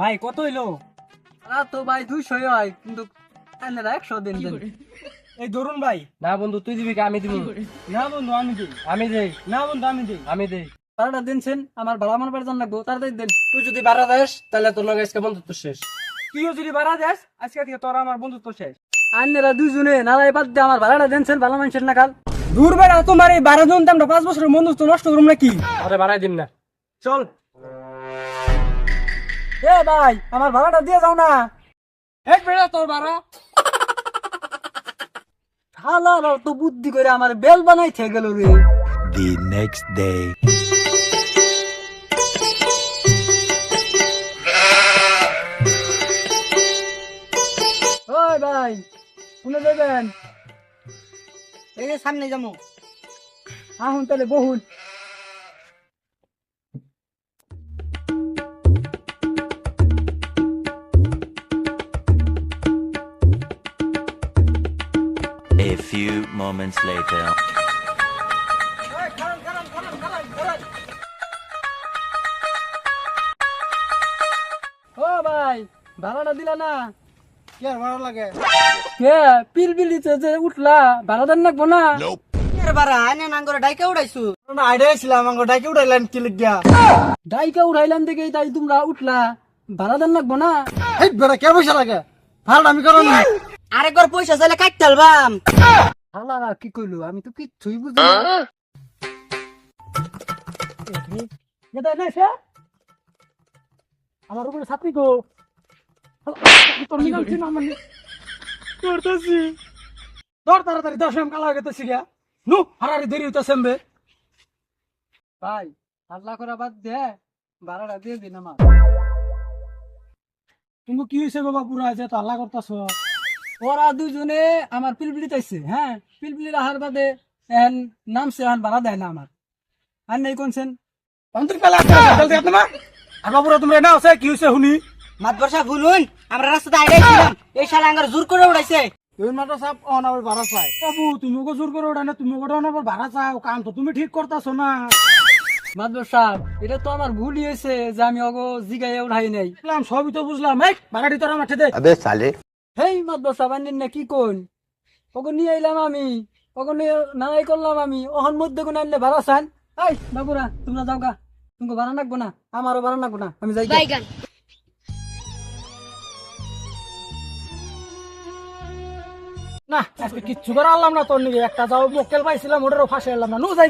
ভাই কত হইল? আর তো ভাই দুইশো হয় কিন্তু আপনারা একশো দিন দেন। এই ধরুন ভাই। না বন্ধু তুই দিবি কি? আমি দিব। না বন্ধু আমি দিই। আমি দেই। না বন্ধু আমি দিই। আমি দেই। ভাড়াটা দিনছেন? আমার ভাড়া আমার বেতন লাগবো। তাড়াতাড়ি দেন। তুই যদি বাড়া দেস তাহলে তোর লগে আজকে বন্ধুত্ব শেষ। তুইও যদি বাড়া দেস আজকে থেকে তোর আমার বন্ধুত্ব শেষ। আপনারা দুজনে নারাই বাদ দিয়ে আমার ভাড়াটা দিনছেন ভালো মানুষের না কাল। দূর বেড়া তোমার এই বারো জন আমরা পাঁচ বছরের বন্ধুত্ব নষ্ট করুম নাকি? আরে বাড়াই দিন না। চল। এ ভাই আমার ভাড়াটা দিয়ে যাও না। এক বেড়া তোর বাড়া হালার তো বুদ্ধি করে আমার বেল বানাই থেকে গেল রে। The next day. ওই ভাই শুনে দেবেন এই সামনে যাব। আহুন তাহলে বহুন few moments later. ও ভাই ভাড়াটা দিলা না? কি আর লাগে? কে পিল যে উঠলা ভাড়া দেন নাকবো না? বারা আইনে নাঙ্গরে ডাইকে উড়াইছু? না আইডিয়া ছিল আমাকে ডাইকে উড়াইলেন কি লিখিয়া ডাইকা উঠাইলাম দেখে তাই তোমরা উঠলা ভাড়া দেন নাকবো না? এই বেড়া কে পয়সা লাগে? ভালো আমি করো না। আরেকবার পয়সা চাইলে কাটতে আলবাম হালারা কি কইলো? আমি তো কিচ্ছুই বুঝি আমার উপরে ছাত্রী গো। দশ কালা নু ভাই, হাল্লা বাদ দে। ভাড়াটা দিয়ে দিন তুমি কি হয়েছে বাবা পুরা আছে তো আল্লাহ করতেছ। ওরা দুজনে আমার পিলপিলি চাইছে হ্যাঁ? পিলপিলি রাহার বাদে এখন নামছে এখন ভাড়া দেয় না আমার। আর নেই কোনছেন তুমি না আছে কি হয়েছে শুনি? ভুলুন আমরা ছিলাম এই শালা আঙ্গার জোর করে উড়াইছে। তুই মাত্র সাপ অন আবার ভাড়া চাই। বাবু তুমি ওকে জোর করে ওঠা না তুমি ওটা আবার ভাড়া চাও কাম তো তুমি ঠিক করতেছো না। মাদবর সাহেব এটা তো আমার ভুলই হয়েছে যে আমি অগো জিগাইয়া উঠাই নাই। সবই তো বুঝলাম। এই ভাড়াটি তোরা মাঠে দে. হেই মাদবর সাহেব আনেন না কি কোন ওকে নিয়ে আইলাম আমি ওকে নিয়ে নানাই করলাম আমি। ওখান মধ্যে কোন আনলে ভাড়া চান? এই বাবুরা তোমরা যাও গা। তুমি ভাড়া নাকবো না আমারও ভাড়া নাকবো না আমি যাই না আজকে কিচ্ছু করে আনলাম না তোর নিকে একটা যাও মক্কেল পাইছিলাম ওটারও ফাঁসে এলাম না। নু যাই